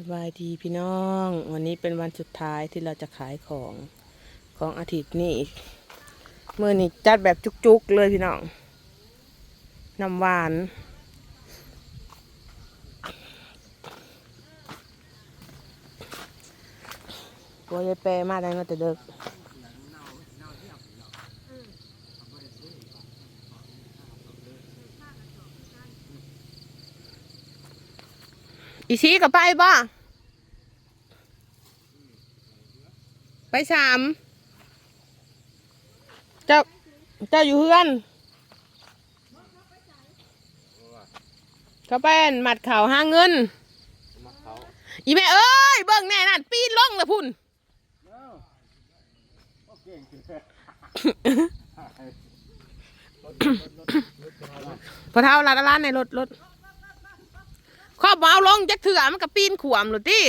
สบายดีพี่น้อง วันนี้เป็นวันสุดท้ายที่เราจะขายของของอาทิตย์นี้เมื่อนี้จัดแบบจุกๆเลยพี่น้องน้ำหวาน ตัวยายแปรมาได้มาแต่เด็ก อีชี้กับไปบ่ไปสามเจ้าเจ้าอยู่เพื่อนเขาไปอั่นหมัดเข่าห้าเงิน อีแม่เอ้ยเบิ่งแน่นั่นปีนล่องลยพุ่นพอเท่าร้านร้านในรถรถ ขอบเอาลงจักเถื่อมันก็ปีนขวมหรือที่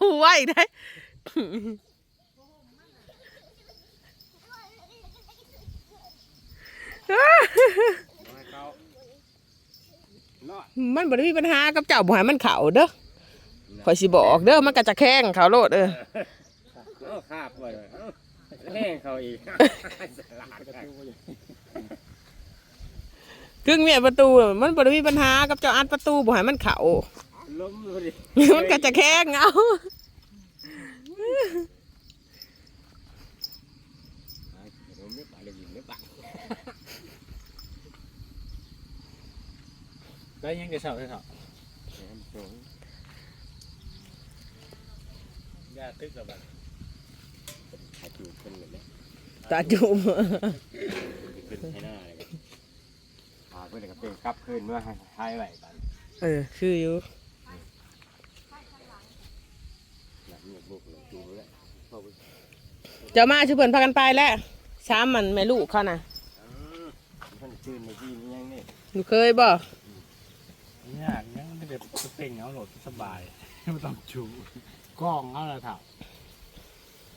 หไหวได้มันบ่ได้มีปัญหากับเจ้าบ่ให้มันเข่าเด้อข่อยสิบอกเด้อมันก็จะแข้งเขาโลดเออเออคาบเลยเอ้า แห้งเขาอีกสลาดกันครึ่งเมียประตูมันบ่ได้มีปัญหากับเจ้าอัดประตูบ่ให้มันเข่าล้มเลยดิมันก็จะแข้งเอาล้มไม่ปะเลยยิงไม่ปะได้ยังจะเสาได้เสาย่าตึกกับแบบขาจูบขึ้นเลยเนี่ยตาจุ่มขึ้นให้หน้าเลยกันพาเพื่อนก็เป็นกลับขึ้นเมื่อให้ไหวกันเออคืออยู่หนักเงียบบุกเลยจูบเลยเข้าไปเจ้ามาชื่อเพิ่นพากันไปแล้วช้ามมันแม่ลูกเขาน่ะท่านขึ้นในที่นี้ยังนี่หนูเคยบ่ยากยังไม่ได้เป่งเอาโหลดสบายไม่ต้องชูกล้องเอาละเถ่า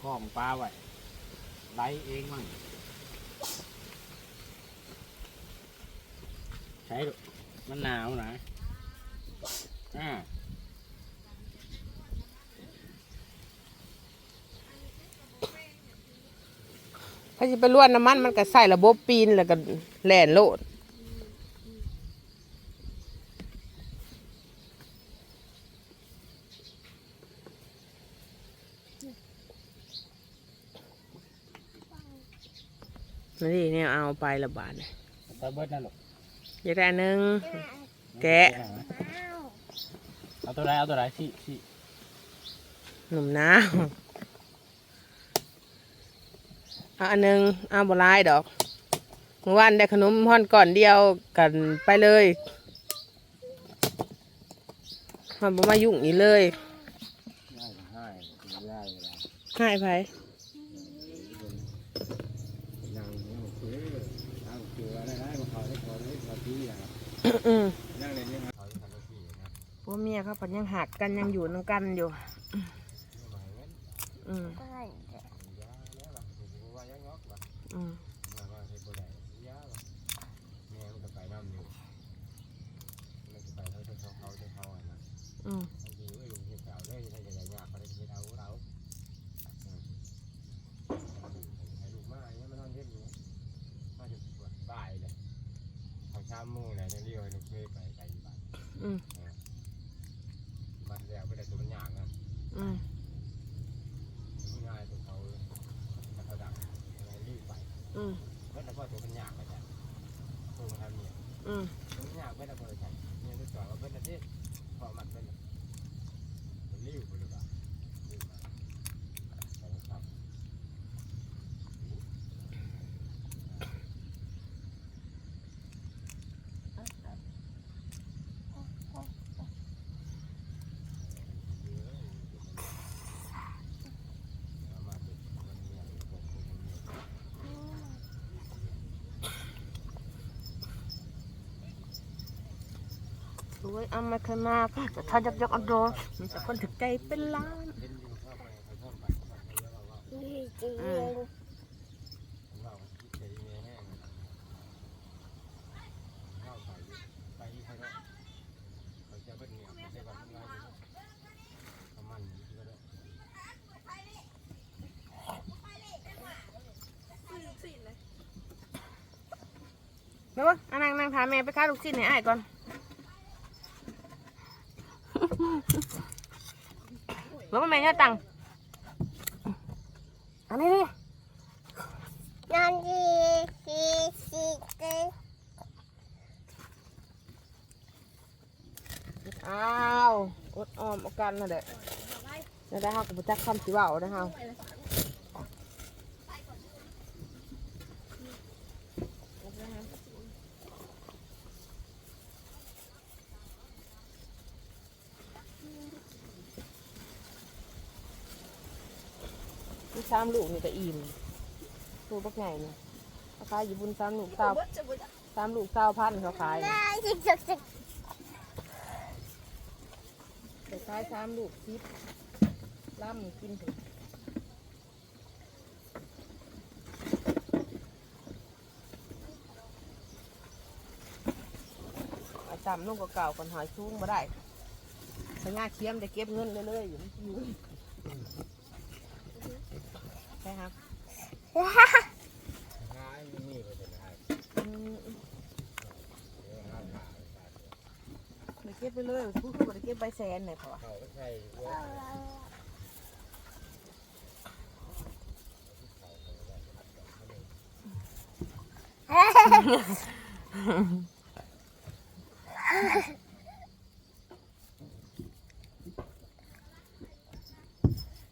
กล้องปลาไว้ ไล่เองมั่งใช้มันหนาวนะอ่าถ้าจะไปล้วนน้ำมันมันก็ใส่ระบบปีนแล้วก็แล่นโลด นี่เนี่ยเอาไประบาดเนี่ยไปเบิดนั่นหรอกอยากได้อันหนึงแกะเอาตัวใดเอาตัวใดสิสิหนุ่มน้าวเอาอันหนึงเอาบหลายดอกเมื่อวานได้ขนมห่อนก่อนเดียวกันไปเลยมันบ่มายุ่งอีกเลยง่ายง่ายง่ายเวลาให้ไผ นั่งนั่งคุยนั่งเจือได้ได้มาเขาได้เขาได้เขาที่ นะอืมนั่งเลยนี่เขาทำหน้าที่นะพวกเมียเขาปันยังหักกันยังอยู่น้ำกันอยู่ไม่ไหวงั้นอืมยาแล้วล่ะผมว่ายังงอกล่ะอืม มาว่าให้บ่ได้ยาล่ะแม่มันก็ไปน้ำอยู่มันก็ไปเขาจะเขาเขาจะเขาอะนะ อืม บางทีเอ้ยลุงเฮ็ดเก่าเลยถ้าจะได้ยากเขาได้เฮ็ดเอาเราอืมให้ลูกมาเนี่ยมันนอนเฮ็ดอยู่มาจะปวดบ่ายเลยเขาชามมู่เลยเนี่ยเรียกให้ลูกเคยไปไกลบ้าน อืม บ้านแล้วไปได้ตัวมันยากนะ อืม ง่ายตัวเขาถ้าเขาดักอะไรรีบไป อืมเมื่อแต่ก็ตัวมันยากไปจ้ะตัวมันทำเนี่ยอืมตัวมันยากไปแต่พอใช่เนี่ยตัวจอดว่าเป็นอาทิต วยเอามาขนาแต่ถ้ายกยกเอาโดนมีแต่คนถึกใจเป็นล้านอืมเดี๋ยวอันนางนางถามแม่ไปค้าลูกชิ้นให้อ้ก่อน แล้วมันแม่เนี่ยตังค์อันนี้นี่นั่นดีสีสีเกอ้าวอดออมเอากันนั่นแหละแล้วได้เฮากับจักคำสิเว้าได้เฮาามลูกนี่ก็อิ่มลูกบักใหญ่เนี่ยขาขายอยู่บุญสามลูกเศร้าสามลูกเศร้าพันเขาขายน่าสิสุดสุดเดี๋ยวขายสามลูกซิปล่ำกินถึงจำลูกเก่าๆก่อนหอยชุ่งมาได้สัญญาเคียมได้เก็บเงินเรื่อยๆอยู่มั นอยู่ใช่ครับหายนี่ก็จะได้อืมเดี๋ยวหาหาได้เก็บไปเลยพูดคือได้เก็บใบแสนเลยพอเขาใช่ว่า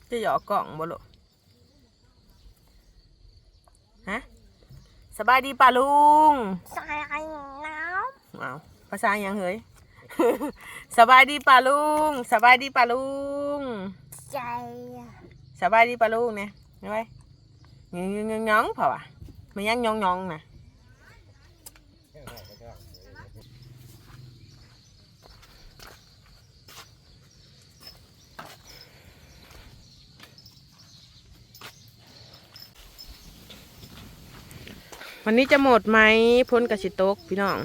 จะหยอกกล่องบ่ลูก ฮะสบายดีป่ะลุงใส่น้เอาภาษาหยังเฮ้ยสบายดีป่ะลุงสบายดีป่ะลุงำใจสบายดีป่ะลุงเนี่ยเห็นไหมยองยองยองเปล่าวะมันยังยองยองนะ วันนี้จะหมดไหมพ้นกระสิตกพี่น้อง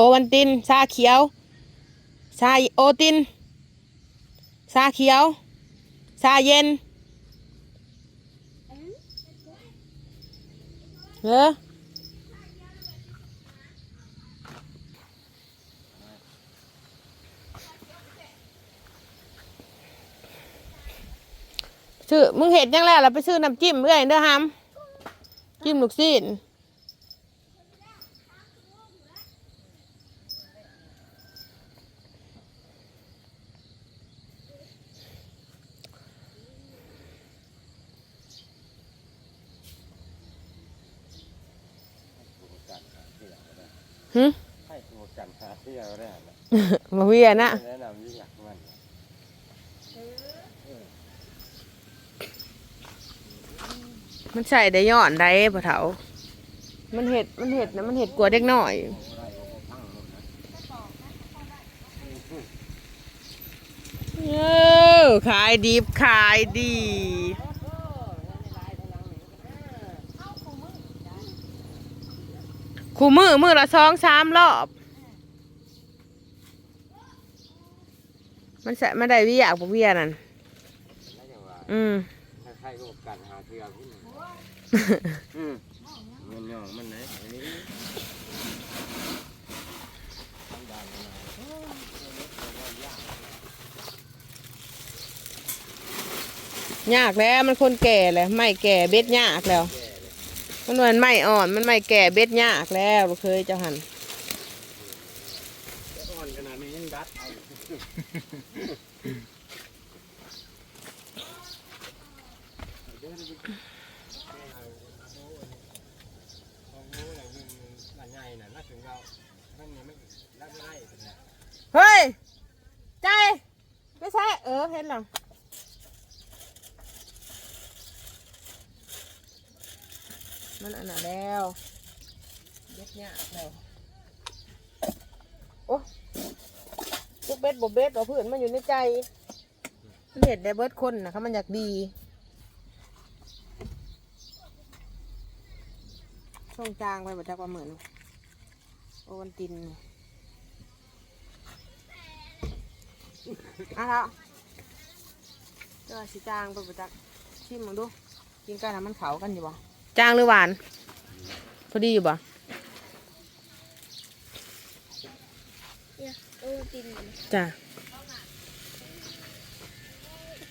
โอวันตินชาเขียวชาโอตินชาเขียวชาเย็นเออซื้อมึงเห็ดยังแล้วเราไปซื้อน้ำจิ้มเอ้ยเด้อฮัมจิ้มลูกซีน หึให้ตัวกันหาที่เราได้นะมาเวียนะแนะนำยิ่งอยากมันมันใส่ได้ย้อนได้ปะเถามันเห็ดมันเห็ดนะมันเห็ดกลัวเด็กน้อย เออขายดีขายดี คู่มือมือละสองสามรอบ มันใส่มาได้วิอยากบ่เวียนั่นแล้วอย่างว่าอืมใครๆก็กันหาเทือกขึ้นอืมเงินยองมันไหนอันนี้ยากแล้วมันคนแก่แล้วไม่แก่เบ็ดยากแล้ว มันเหมือนไม่อ่อน มันไม่แก่เบ็ดยากแล้วเคยเจ้าหันอ่อนขนาดนี้ยังดัดเอาของรู้อะไรวิ่งละไงน่ะน่าถึงเราท่านนี้ไม่รับไม่ได้เป็นไงเฮ้ย ใจ ไม่ใช่ เออ เห็นหรอ มันอันน่ะแล้วเบ็ดเนี่ยากแล้วโอ้ลูกเบ็ดบ่เบ็ดเอาเพื่อนมันอยู่ในใจมันเห็ดได้เบิดคนนะคะมันอยากดีช่วงจางไปบ่จักว่าเหมือนโอวันตินอะแล้วเจ้าสิจางไปบ่จักชิมมึงดูกินกันนะมันเขากันอยู่บ่ จางหรือหวาน พอดีอยู่บ่เนี่ยโอ้ตินจ้ะ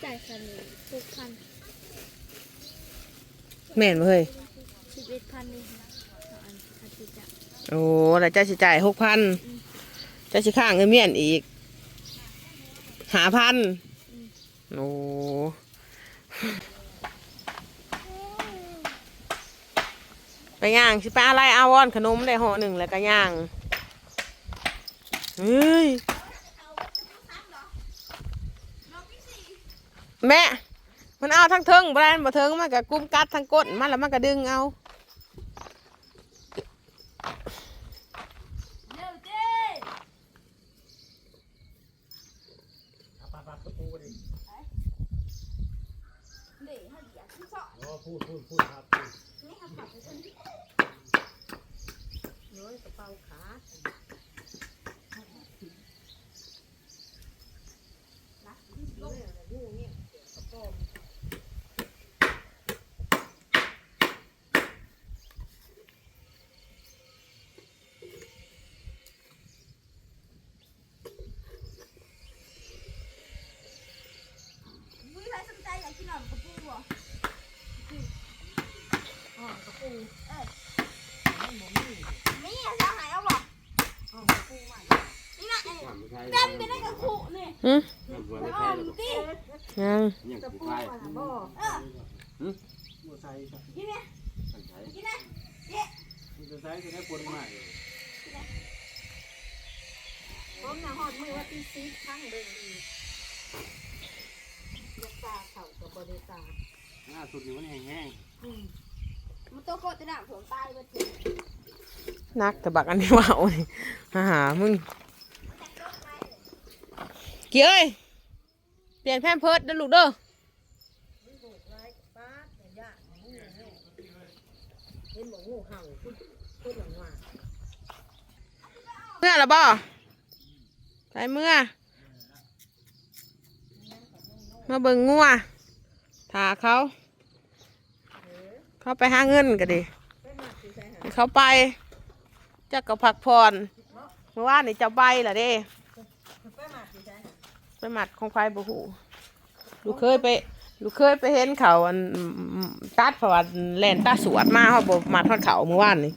จ่ายคันนี้หกพันแม่นบ่เฮ้ยสิบเอ็ดพันเลยค่ะต่ออันอาทิตย์จะโอ้แล้วเจ้าสิจ่ายหกพันเจ้าสิข้างเงินเมียนอีกหาพันโอ้ ไปย่างสิไปอะไรอาวอนขนมได้ห่อหนึ่งแล้วก็ย่างเฮ้ยแม่มันเอาทั้งเทิงแบรนด์บ่เทิงมันก็กุ้มกัดทั้งก้นมันแล้วมันก็ดึงเอาปลาปลาตะปูดิ โอ้พูดพูดพูดครับพูด วิใครสนใจอยากกินหน่อมกระปูบ่อ๋อกระปูเออนี่จะหายเอาบ่นี่นะเอ้ย น้ำผู้ชาย เต็มไปได้กระปูนี่ หึ น้ำผู้ แล้ว ชาย อ้อมตี ยังยังผู้ชายกินไหมผู้ชายกินไหมมือใส่จะได้ปนใหม่ผมน่ะหอดมือว่าตีซีข้างเดินอียกตาเข่ากับบริตาหน้าสุดอยู่มันแห้งมันโตโคตรจะหนักผมตายไปถึงนักแต่บักอันนี้ว่าโอ้ยมาหามึง เกี่ยเอ้ย ลี่ยนแพมเพิร์ดเด้อลูกเด้อเมื่อละบ่ใส่เมื่อ มาเบิ่งงัวถาเขา เขาไปหาเงินกันดิเขาไปจักก็พักผ่อนเมื่อวานนี่จะใบล่ะเด้ ไปหมัดของไฟบ่หูลูกเคยไปลูกเคยไปเห็นเขาอันตัดเพราะว่าแล่นตาสวดมาเขาบ่มาทอดเขาเมื่อวานนี่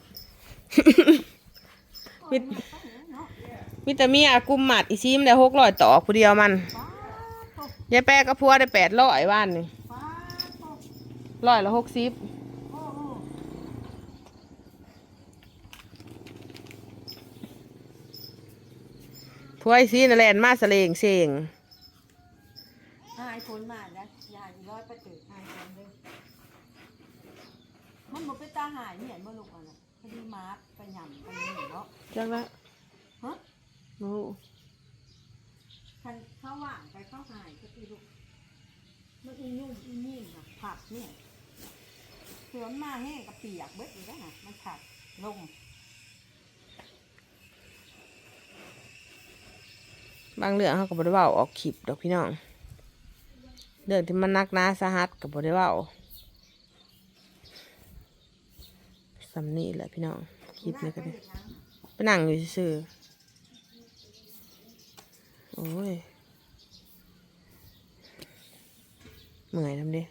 มิมิตามีอากุมหมัดอีซิมได้หกร้อยต่อผู้เดียวมันยายแปะก็พัวได้แปดร้อยว่านนี่ร้อยละหกสิบ พวยซีนนแลนมาสะเลงเสงหายพ้นมาแล้วยายร้อยประตือหายพ้นเลยมันบ่เป็นตาหายเนี่ยบ่ลูกอะนะพอดีมาร์กไปหย่ำไปนี่เนาะจังละฮะโอ้คันเข้าว่างไปเข้าหายก็คือลูกมันอีนุ่มอีนิ่มค่ะผักเนี่ยเสือมมาแห้งกับเปียกเบิดอยู่แล้วนะมันผักลง บางเรื่องเขาก็บ่ได้เว้าออกคลิปดอกพี่น้องเรื่องที่มันนักหนาสาหัสก็บ่ได้เว้าสำนี่แหละพี่น้องคลิปนี้ก็ได้ไปนั่งอยู่ซื่อโอ้ยเหมื่อยทำดิ